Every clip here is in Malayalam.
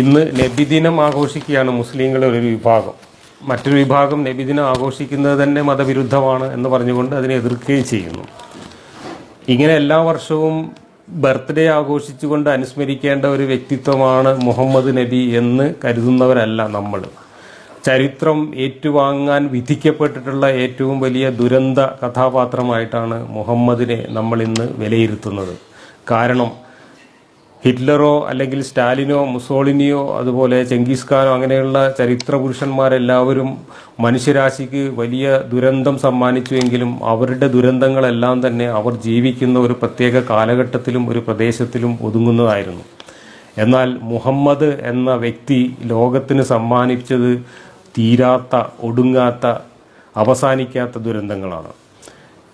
ഇന്ന് നബിദിനം ആഘോഷിക്കുകയാണ് മുസ്ലിങ്ങളുടെ ഒരു വിഭാഗം. മറ്റൊരു വിഭാഗം നബിദിനം ആഘോഷിക്കുന്നത് തന്നെ മതവിരുദ്ധമാണ് എന്ന് പറഞ്ഞുകൊണ്ട് അതിനെ എതിർക്കുകയും ചെയ്യുന്നു. ഇങ്ങനെ എല്ലാ വർഷവും ബർത്ത്ഡേ ആഘോഷിച്ചുകൊണ്ട് അനുസ്മരിക്കേണ്ട ഒരു വ്യക്തിത്വമാണ് മുഹമ്മദ് നബി എന്ന് കരുതുന്നവരല്ല നമ്മൾ. ചരിത്രം ഏറ്റുവാങ്ങാൻ വിധിക്കപ്പെട്ടിട്ടുള്ള ഏറ്റവും വലിയ ദുരന്ത കഥാപാത്രമായിട്ടാണ് മുഹമ്മദിനെ നമ്മൾ ഇന്ന് വിലയിരുത്തുന്നത്. കാരണം ഹിറ്റ്ലറോ അല്ലെങ്കിൽ സ്റ്റാലിനോ മുസോളിനിയോ അതുപോലെ ചെങ്കീസ് ഖാനോ അങ്ങനെയുള്ള ചരിത്ര പുരുഷന്മാരെല്ലാവരും മനുഷ്യരാശിക്ക് വലിയ ദുരന്തം സമ്മാനിച്ചുവെങ്കിലും അവരുടെ ദുരന്തങ്ങളെല്ലാം തന്നെ അവർ ജീവിക്കുന്ന ഒരു പ്രത്യേക കാലഘട്ടത്തിലും ഒരു പ്രദേശത്തിലും ഒതുങ്ങുന്നതായിരുന്നു. എന്നാൽ മുഹമ്മദ് എന്ന വ്യക്തി ലോകത്തിന് സമ്മാനിച്ചത് തീരാത്ത ഒടുങ്ങാത്ത അവസാനിക്കാത്ത ദുരന്തങ്ങളാണ്.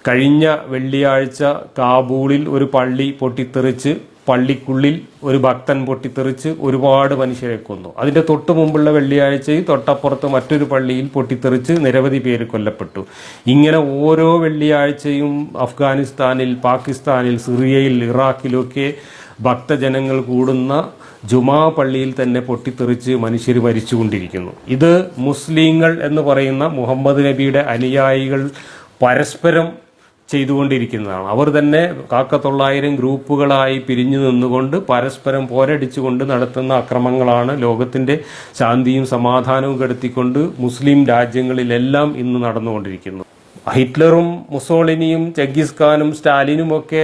കഴിഞ്ഞ വെള്ളിയാഴ്ച കാബൂളിൽ ഒരു പള്ളി പൊട്ടിത്തെറിച്ച് പള്ളിക്കുള്ളിൽ ഒരു ഭക്തൻ പൊട്ടിത്തെറിച്ച് ഒരുപാട് മനുഷ്യരെ കൊന്നു. അതിന്റെ തൊട്ടു മുമ്പുള്ള വെള്ളിയാഴ്ചയിൽ തൊട്ടപ്പുറത്ത് മറ്റൊരു പള്ളിയിൽ പൊട്ടിത്തെറിച്ച് നിരവധി പേര് കൊല്ലപ്പെട്ടു. ഇങ്ങനെ ഓരോ വെള്ളിയാഴ്ചയും അഫ്ഗാനിസ്ഥാനിൽ പാകിസ്ഥാനിൽ സിറിയയിൽ ഇറാഖിലൊക്കെ ഭക്തജനങ്ങൾ കൂടുന്ന ജുമാ പള്ളിയിൽ തന്നെ പൊട്ടിത്തെറിച്ച് മനുഷ്യർ മരിച്ചുകൊണ്ടിരിക്കുന്നു. ഇത് മുസ്ലിങ്ങൾ എന്ന് പറയുന്ന മുഹമ്മദ് നബിയുടെ അനുയായികൾ പരസ്പരം ചെയ്തുകൊണ്ടിരിക്കുന്നതാണ്. അവർ തന്നെ കാക്കത്തൊള്ളായിരം ഗ്രൂപ്പുകളായി പിരിഞ്ഞു നിന്നുകൊണ്ട് പരസ്പരം പോരടിച്ചുകൊണ്ട് നടത്തുന്ന അക്രമങ്ങളാണ് ലോകത്തിന്റെ ശാന്തിയും സമാധാനവും കെടുത്തിക്കൊണ്ട് മുസ്ലിം രാജ്യങ്ങളിലെല്ലാം ഇന്ന് നടന്നുകൊണ്ടിരിക്കുന്നു ഹിറ്റ്ലറും മുസോളിനിയും ചെങ്കിസ് ഖാനും സ്റ്റാലിനും ഒക്കെ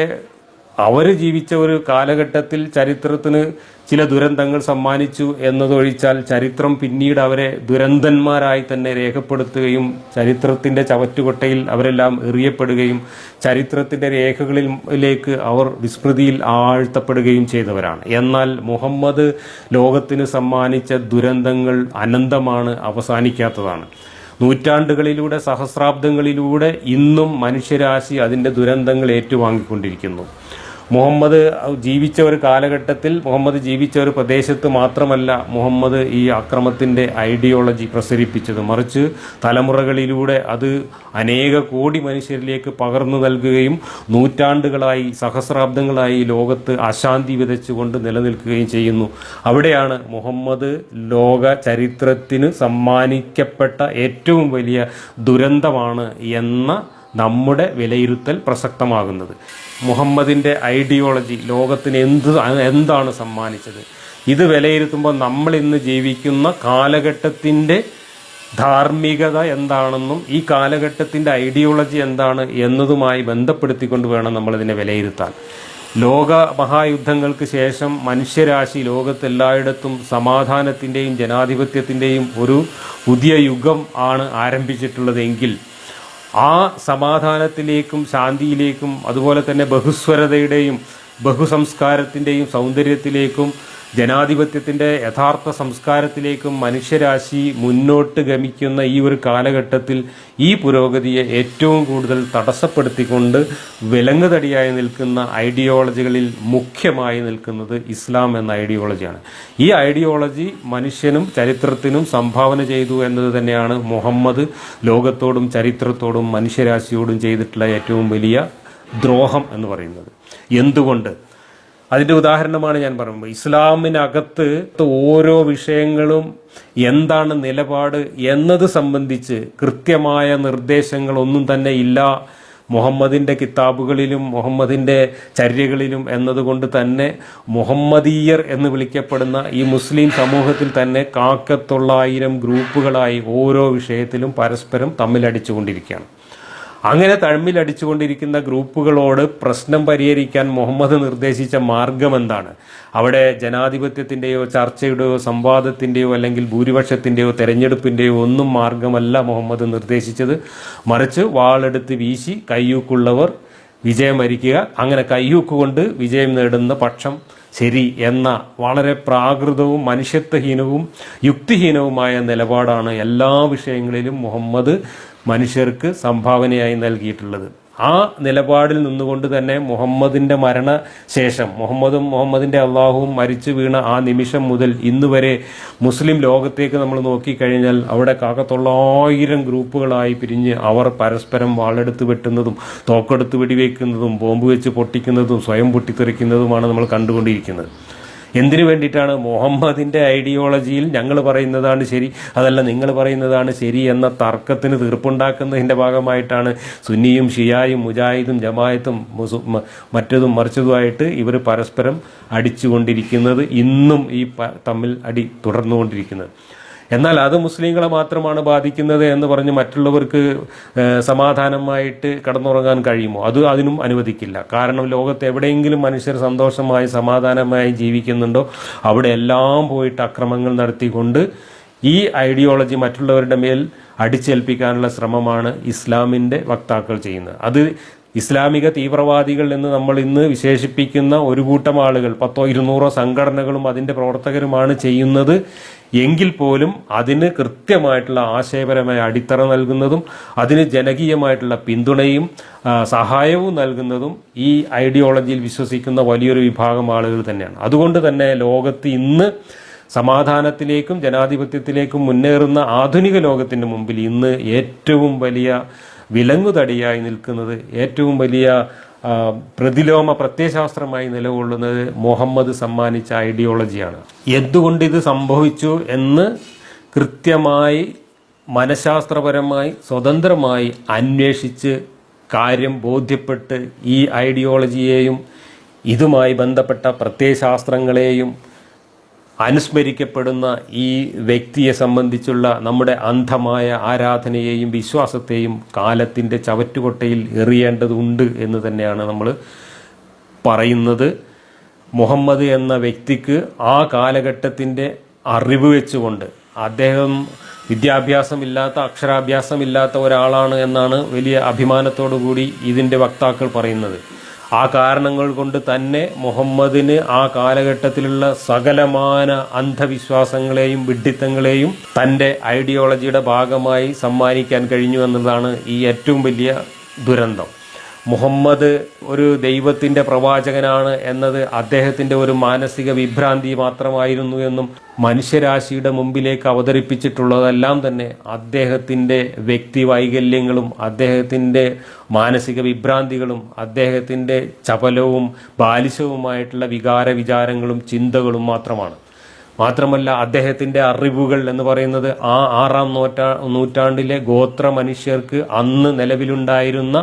അവർ ജീവിച്ച ഒരു കാലഘട്ടത്തിൽ ചരിത്രത്തിന് ചില ദുരന്തങ്ങൾ സമ്മാനിച്ചു എന്നതൊഴിച്ചാൽ ചരിത്രം പിന്നീട് അവരെ ദുരന്തന്മാരായി തന്നെ രേഖപ്പെടുത്തുകയും ചരിത്രത്തിന്റെ ചവറ്റുകൊട്ടയിൽ അവരെല്ലാം എറിയപ്പെടുകയും ചരിത്രത്തിന്റെ രേഖകളിലേക്ക് അവർ വിസ്മൃതിയിൽ ആഴ്ത്തപ്പെടുകയും ചെയ്തവരാണ്. എന്നാൽ മുഹമ്മദ് ലോകത്തിന് സമ്മാനിച്ച ദുരന്തങ്ങൾ അനന്തമാണ് അവസാനിക്കാത്തതാണ്. നൂറ്റാണ്ടുകളിലൂടെ സഹസ്രാബ്ദങ്ങളിലൂടെ ഇന്നും മനുഷ്യരാശി അതിന്റെ ദുരന്തങ്ങൾ ഏറ്റുവാങ്ങിക്കൊണ്ടിരിക്കുന്നു. മുഹമ്മദ് ജീവിച്ച ഒരു കാലഘട്ടത്തിൽ മുഹമ്മദ് ജീവിച്ച ഒരു പ്രദേശത്ത് മാത്രമല്ല മുഹമ്മദ് ഈ അക്രമത്തിന്റെ ഐഡിയോളജി പ്രസരിപ്പിച്ചത്. മറിച്ച് തലമുറകളിലൂടെ അത് അനേക കോടി മനുഷ്യരിലേക്ക് പകർന്നു നൽകുകയും നൂറ്റാണ്ടുകളായി സഹസ്രാബ്ദങ്ങളായി ലോകത്ത് അശാന്തി വിതച്ചുകൊണ്ട് നിലനിൽക്കുകയും ചെയ്യുന്നു. അവിടെയാണ് മുഹമ്മദ് ലോക ചരിത്രത്തിന് സമ്മാനിക്കപ്പെട്ട ഏറ്റവും വലിയ ദുരന്തമാണ് എന്ന നമ്മുടെ വിലയിരുത്തൽ പ്രസക്തമാകുന്നത്. മുഹമ്മദിന്റെ ഐഡിയോളജി ലോകത്തിന് എന്ത് എന്താണ് സമ്മാനിച്ചത്? ഇത് വിലയിരുത്തുമ്പോൾ നമ്മൾ ഇന്ന് ജീവിക്കുന്ന കാലഘട്ടത്തിന്റെ ധാർമ്മികത എന്താണെന്നും ഈ കാലഘട്ടത്തിന്റെ ഐഡിയോളജി എന്താണ് എന്നതുമായി ബന്ധപ്പെടുത്തിക്കൊണ്ട് വേണം നമ്മളിതിനെ വിലയിരുത്താൻ. ലോക മഹായുദ്ധങ്ങൾക്ക് ശേഷം മനുഷ്യരാശി ലോകത്തെല്ലായിടത്തും സമാധാനത്തിന്റെയും ജനാധിപത്യത്തിന്റെയും ഒരു പുതിയ യുഗം ആണ് ആരംഭിച്ചിട്ടുള്ളതെങ്കിൽ ആ സമാധാനത്തിലേക്കും ശാന്തിയിലേക്കും അതുപോലെ തന്നെ ബഹുസ്വരതയുടെയും ബഹുസംസ്കാരത്തിന്റെയും സൗന്ദര്യത്തിലേക്കും ജനാധിപത്യത്തിന്റെ യഥാർത്ഥ സംസ്കാരത്തിലേക്കും മനുഷ്യരാശി മുന്നോട്ട് ഗമിക്കുന്ന ഈ ഒരു കാലഘട്ടത്തിൽ ഈ പുരോഗതിയെ ഏറ്റവും കൂടുതൽ തടസ്സപ്പെടുത്തിക്കൊണ്ട് വിലങ്ങുതടിയായി നിൽക്കുന്ന ഐഡിയോളജികളിൽ മുഖ്യമായി നിൽക്കുന്നത് ഇസ്ലാം എന്ന ഐഡിയോളജിയാണ്. ഈ ഐഡിയോളജി മനുഷ്യനും ചരിത്രത്തിനും സംഭാവന ചെയ്തു എന്നത് തന്നെയാണ് മുഹമ്മദ് ലോകത്തോടും ചരിത്രത്തോടും മനുഷ്യരാശിയോടും ചെയ്തിട്ടുള്ള ഏറ്റവും വലിയ ദ്രോഹം എന്ന് പറയുന്നത്. എന്തുകൊണ്ട്? അതിന്റെ ഉദാഹരണമാണ് ഞാൻ പറയുന്നത്. ഇസ്ലാമിനകത്ത് ഓരോ വിഷയങ്ങളും എന്താണ് നിലപാട് എന്നത് സംബന്ധിച്ച് കൃത്യമായ നിർദ്ദേശങ്ങളൊന്നും തന്നെ ഇല്ല. മുഹമ്മദിന്റെ കിതാബുകളിലും മുഹമ്മദിന്റെ ചര്യകളിലും എന്നതുകൊണ്ട് തന്നെ മുഹമ്മദീയർ എന്ന് വിളിക്കപ്പെടുന്ന ഈ മുസ്ലിം സമൂഹത്തിൽ തന്നെ കാക്കത്തൊള്ളായിരം ഗ്രൂപ്പുകളായി ഓരോ വിഷയത്തിലും പരസ്പരം തമ്മിലടിച്ചുകൊണ്ടിരിക്കുകയാണ്. അങ്ങനെ തഴമ്പിലടിച്ചുകൊണ്ടിരിക്കുന്ന ഗ്രൂപ്പുകളോട് പ്രശ്നം പരിഹരിക്കാൻ മുഹമ്മദ് നിർദ്ദേശിച്ച മാർഗം എന്താണ് അവിടെ ജനാധിപത്യത്തിന്റെയോ ചർച്ചയുടെയോ സംവാദത്തിന്റെയോ അല്ലെങ്കിൽ ഭൂരിപക്ഷത്തിന്റെയോ തെരഞ്ഞെടുപ്പിന്റെയോ ഒന്നും മാർഗമല്ല മുഹമ്മദ് നിർദ്ദേശിച്ചത്. മറിച്ച് വാളെടുത്ത് വീശി കയ്യൂക്കുള്ളവർ വിജയം വരിക്കുക അങ്ങനെ കയ്യൂക്ക് കൊണ്ട് വിജയം നേടുന്ന പക്ഷം ശരി എന്ന വളരെ പ്രാകൃതവും മനുഷ്യത്വഹീനവും യുക്തിഹീനവുമായ നിലപാടാണ് എല്ലാ വിഷയങ്ങളിലും മുഹമ്മദ് മനുഷ്യർക്ക് സംഭാവനയായി നൽകിയിട്ടുള്ളത്. ആ നിലപാടിൽ നിന്നുകൊണ്ട് തന്നെ മുഹമ്മദിന്റെ മരണശേഷം മുഹമ്മദും മുഹമ്മദിന്റെ അള്ളാഹുവും മരിച്ചു വീണ ആ നിമിഷം മുതൽ ഇന്ന് വരെ മുസ്ലിം ലോകത്തേക്ക് നമ്മൾ നോക്കിക്കഴിഞ്ഞാൽ അവിടെ കാക്കത്തൊള്ളായിരം ഗ്രൂപ്പുകളായി പിരിഞ്ഞ് അവർ പരസ്പരം വാളെടുത്ത് വെട്ടുന്നതും തോക്കെടുത്ത് വെടിവെക്കുന്നതും ബോംബ് വെച്ച് പൊട്ടിക്കുന്നതും സ്വയം പൊട്ടിത്തെറിക്കുന്നതുമാണ് നമ്മൾ കണ്ടുകൊണ്ടിരിക്കുന്നത്. എന്തിനു വേണ്ടിയിട്ടാണ് മുഹമ്മദിന്റെ ഐഡിയോളജിയിൽ ഞങ്ങൾ പറയുന്നതാണ് ശരി അതല്ല നിങ്ങൾ പറയുന്നതാണ് ശരി എന്ന തർക്കത്തിന് തീർപ്പുണ്ടാക്കുന്നതിന്റെ ഭാഗമായിട്ടാണ് സുന്നിയും ഷിയായും മുജാഹിദും ജമായത്തും മറ്റതും മറിച്ചതുമായിട്ട് ഇവർ പരസ്പരം അടിച്ചുകൊണ്ടിരിക്കുന്നത് ഇന്നും ഈ തമ്മിൽ അടി തുടർന്നുകൊണ്ടിരിക്കുന്നത്. എന്നാൽ അത് മുസ്ലിങ്ങളെ മാത്രമാണ് ബാധിക്കുന്നത് എന്ന് പറഞ്ഞ് മറ്റുള്ളവർക്ക് സമാധാനമായിട്ട് കടന്നുറങ്ങാൻ കഴിയുമോ? അത് അതിനും അനുവദിക്കില്ല. കാരണം ലോകത്ത് എവിടെയെങ്കിലും മനുഷ്യർ സന്തോഷമായി സമാധാനമായി ജീവിക്കുന്നുണ്ടോ അവിടെ എല്ലാം പോയിട്ട് അക്രമങ്ങൾ നടത്തിക്കൊണ്ട് ഈ ഐഡിയോളജി മറ്റുള്ളവരുടെ മേൽ അടിച്ചേൽപ്പിക്കാനുള്ള ശ്രമമാണ് ഇസ്ലാമിന്റെ വക്താക്കൾ ചെയ്യുന്നത്. അത് ഇസ്ലാമിക തീവ്രവാദികൾ എന്ന് നമ്മൾ ഇന്ന് വിശേഷിപ്പിക്കുന്ന ഒരു കൂട്ടം ആളുകൾ പത്തോ ഇരുന്നൂറോ സംഘടനകളും അതിന്റെ പ്രവർത്തകരുമാണ് ചെയ്യുന്നത്. എങ്കിൽ പോലും അതിന് കൃത്യമായിട്ടുള്ള ആശയപരമായ അടിത്തറ നൽകുന്നതും അതിന് ജനകീയമായിട്ടുള്ള പിന്തുണയും സഹായവും നൽകുന്നതും ഈ ഐഡിയോളജിയിൽ വിശ്വസിക്കുന്ന വലിയൊരു വിഭാഗം ആളുകൾ തന്നെയാണ്. അതുകൊണ്ട് തന്നെ ലോകത്ത് ഇന്ന് സമാധാനത്തിലേക്കും ജനാധിപത്യത്തിലേക്കും മുന്നേറുന്ന ആധുനിക ലോകത്തിന്റെ മുമ്പിൽ ഇന്ന് ഏറ്റവും വലിയ വിലങ്ങുതടിയായി നിൽക്കുന്നത് ഏറ്റവും വലിയ പ്രതിലോമ പ്രത്യയശാസ്ത്രമായി നിലകൊള്ളുന്നത് മുഹമ്മദ് സമ്മാനിച്ച ഐഡിയോളജിയാണ്. എന്തുകൊണ്ട് ഇത് സംഭവിച്ചു എന്ന് കൃത്യമായി മനഃശാസ്ത്രപരമായി സ്വതന്ത്രമായി അന്വേഷിച്ച് കാര്യം ബോധ്യപ്പെട്ട് ഈ ഐഡിയോളജിയെയും ഇതുമായി ബന്ധപ്പെട്ട പ്രത്യയശാസ്ത്രങ്ങളെയും അനുസ്മരിക്കപ്പെടുന്ന ഈ വ്യക്തിയെ സംബന്ധിച്ചുള്ള നമ്മുടെ അന്ധമായ ആരാധനയെയും വിശ്വാസത്തെയും കാലത്തിന്റെ ചവറ്റുകൊട്ടയിൽ എറിയേണ്ടതുണ്ട് എന്ന് തന്നെയാണ് നമ്മൾ പറയുന്നത്. മുഹമ്മദ് എന്ന വ്യക്തിക്ക് ആ കാലഘട്ടത്തിന്റെ അറിവ് വെച്ചുകൊണ്ട് അദ്ദേഹം വിദ്യാഭ്യാസമില്ലാത്ത അക്ഷരാഭ്യാസമില്ലാത്ത ഒരാളാണ് എന്നാണ് വലിയ അഭിമാനത്തോടു കൂടി ഇതിന്റെ വക്താക്കൾ പറയുന്നത്. ആ കാരണങ്ങൾ കൊണ്ട് തന്നെ മുഹമ്മദിന് ആ കാലഘട്ടത്തിലുള്ള സകലമാന അന്ധവിശ്വാസങ്ങളെയും വിഡ്ഢിത്തങ്ങളെയും തന്റെ ഐഡിയോളജിയുടെ ഭാഗമായി സമ്മാനിക്കാൻ കഴിഞ്ഞു എന്നതാണ് ഈ ഏറ്റവും വലിയ ദുരന്തം. മുഹമ്മദ് ഒരു ദൈവത്തിന്റെ പ്രവാചകനാണ് എന്നത് അദ്ദേഹത്തിന്റെ ഒരു മാനസിക വിഭ്രാന്തി മാത്രമായിരുന്നു എന്നും മനുഷ്യരാശിയുടെ മുമ്പിലേക്ക് അവതരിപ്പിച്ചിട്ടുള്ളതെല്ലാം തന്നെ അദ്ദേഹത്തിന്റെ വ്യക്തി വൈകല്യങ്ങളും അദ്ദേഹത്തിന്റെ മാനസിക വിഭ്രാന്തികളും അദ്ദേഹത്തിന്റെ ചപലവും ബാലിശവുമായിട്ടുള്ള വികാര വിചാരങ്ങളും ചിന്തകളും മാത്രമാണ്. മാത്രമല്ല അദ്ദേഹത്തിന്റെ അറിവുകൾ എന്ന് പറയുന്നത് ആ ആറാം നൂറ്റാ നൂറ്റാണ്ടിലെ ഗോത്ര മനുഷ്യർക്ക് അന്ന് നിലവിലുണ്ടായിരുന്ന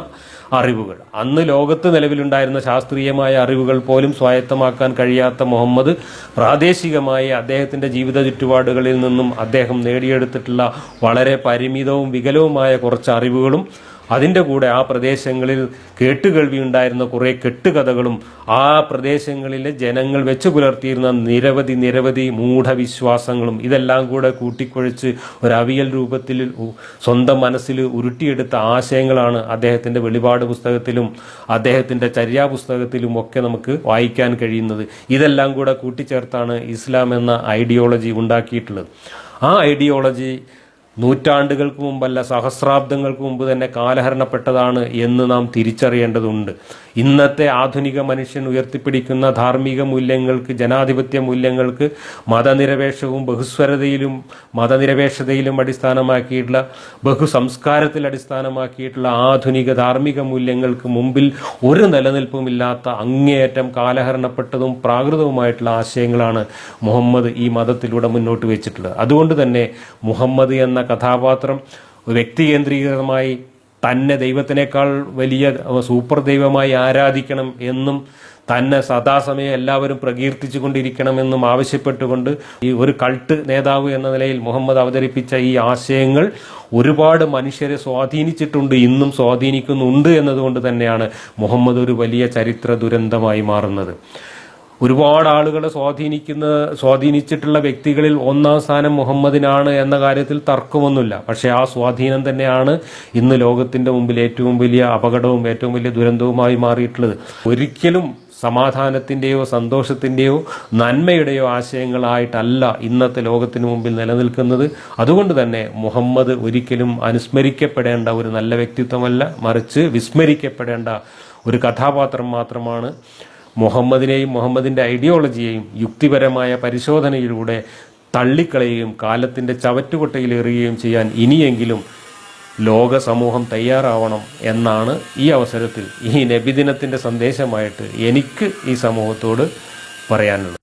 അറിവുകൾ. അന്ന് ലോകത്ത് നിലവിലുണ്ടായിരുന്ന ശാസ്ത്രീയമായ അറിവുകൾ പോലും സ്വായത്തമാക്കാൻ കഴിയാത്ത മുഹമ്മദ് പ്രാദേശികമായി അദ്ദേഹത്തിന്റെ ജീവിത ചുറ്റുപാടുകളിൽ നിന്നും അദ്ദേഹം നേടിയെടുത്തിട്ടുള്ള വളരെ പരിമിതവും വികലവുമായ കുറച്ച് അറിവുകളും അതിന്റെ കൂടെ ആ പ്രദേശങ്ങളിൽ കേട്ടുകേൾവി ഉണ്ടായിരുന്ന കുറേ കെട്ടുകഥകളും ആ പ്രദേശങ്ങളിലെ ജനങ്ങൾ വെച്ച് പുലർത്തിയിരുന്ന നിരവധി നിരവധി മൂഢവിശ്വാസങ്ങളും ഇതെല്ലാം കൂടെ കൂട്ടിക്കുഴച്ച് ഒരു അവിയൽ രൂപത്തിൽ സ്വന്തം മനസ്സിൽ ഉരുട്ടിയെടുത്ത ആശയങ്ങളാണ് അദ്ദേഹത്തിന്റെ വെളിപാട് പുസ്തകത്തിലും അദ്ദേഹത്തിന്റെ ചര്യാ പുസ്തകത്തിലും ഒക്കെ നമുക്ക് വായിക്കാൻ കഴിയുന്നത്. ഇതെല്ലാം കൂടെ കൂട്ടിച്ചേർത്താണ് ഇസ്ലാം എന്ന ഐഡിയോളജി ഉണ്ടാക്കിയിട്ടുള്ളത്. ആ ഐഡിയോളജി നൂറ്റാണ്ടുകൾക്ക് മുമ്പല്ല സഹസ്രാബ്ദങ്ങൾക്ക് മുമ്പ് തന്നെ കാലഹരണപ്പെട്ടതാണ് എന്ന് നാം തിരിച്ചറിയേണ്ടതുണ്ട്. ഇന്നത്തെ ആധുനിക മനുഷ്യൻ ഉയർത്തിപ്പിടിക്കുന്ന ധാർമ്മിക മൂല്യങ്ങൾക്ക് ജനാധിപത്യ മൂല്യങ്ങൾക്ക് മതനിരപേക്ഷവും ബഹുസ്വരതയിലും മതനിരപേക്ഷതയിലും അടിസ്ഥാനമാക്കിയിട്ടുള്ള ബഹുസംസ്കാരത്തിൽ അടിസ്ഥാനമാക്കിയിട്ടുള്ള ആധുനിക ധാർമ്മിക മൂല്യങ്ങൾക്ക് മുമ്പിൽ ഒരു നിലനിൽപ്പുമില്ലാത്ത അങ്ങേയറ്റം കാലഹരണപ്പെട്ടതും പ്രാകൃതവുമായിട്ടുള്ള ആശയങ്ങളാണ് മുഹമ്മദ് ഈ മതത്തിലൂടെ മുന്നോട്ട് വെച്ചിട്ടുള്ളത്. അതുകൊണ്ട് തന്നെ മുഹമ്മദ് എന്ന കഥാപാത്രം വ്യക്തി കേന്ദ്രീകൃതമായി തന്നെ ദൈവത്തിനേക്കാൾ വലിയ സൂപ്പർ ദൈവമായി ആരാധിക്കണം എന്നും തന്നെ സദാസമയം എല്ലാവരും പ്രകീർത്തിച്ചു കൊണ്ടിരിക്കണമെന്നും ആവശ്യപ്പെട്ടുകൊണ്ട് ഈ ഒരു കൾട്ട് നേതാവ് എന്ന നിലയിൽ മുഹമ്മദ് അവതരിപ്പിച്ച ഈ ആശയങ്ങൾ ഒരുപാട് മനുഷ്യരെ സ്വാധീനിച്ചിട്ടുണ്ട് ഇന്നും സ്വാധീനിക്കുന്നുണ്ട് എന്നതുകൊണ്ട് തന്നെയാണ് മുഹമ്മദ് ഒരു വലിയ ചരിത്ര ദുരന്തമായി മാറുന്നത്. ഒരുപാട് ആളുകളെ സ്വാധീനിക്കുന്ന സ്വാധീനിച്ചിട്ടുള്ള വ്യക്തികളിൽ ഒന്നാം സ്ഥാനം മുഹമ്മദിനാണ് എന്ന കാര്യത്തിൽ തർക്കമൊന്നുമില്ല. പക്ഷേ ആ സ്വാധീനം തന്നെയാണ് ഇന്ന് ലോകത്തിന്റെ മുമ്പിൽ ഏറ്റവും വലിയ അപകടവും ഏറ്റവും വലിയ ദുരന്തവുമായി മാറിയിട്ടുള്ളത്. ഒരിക്കലും സമാധാനത്തിന്റെയോ സന്തോഷത്തിന്റെയോ നന്മയുടെയോ ആശയങ്ങളായിട്ടല്ല ഇന്നത്തെ ലോകത്തിന് മുമ്പിൽ നിലനിൽക്കുന്നത്. അതുകൊണ്ട് തന്നെ മുഹമ്മദ് ഒരിക്കലും അനുസ്മരിക്കപ്പെടേണ്ട ഒരു നല്ല വ്യക്തിത്വമല്ല. മറിച്ച് വിസ്മരിക്കപ്പെടേണ്ട ഒരു കഥാപാത്രം മാത്രമാണ് മുഹമ്മദിനെയും മുഹമ്മദിന്റെ ഐഡിയോളജിയെയും യുക്തിപരമായ പരിശോധനയിലൂടെ തള്ളിക്കളയുകയും കാലത്തിന്റെ ചവറ്റുകൊട്ടയിലെറിയുകയും ചെയ്യാൻ ഇനിയെങ്കിലും ലോക സമൂഹം തയ്യാറാവണം എന്നാണ് ഈ അവസരത്തിൽ ഈ നബിദിനത്തിന്റെ സന്ദേശമായിട്ട് എനിക്ക് ഈ സമൂഹത്തോട് പറയാനുള്ളത്.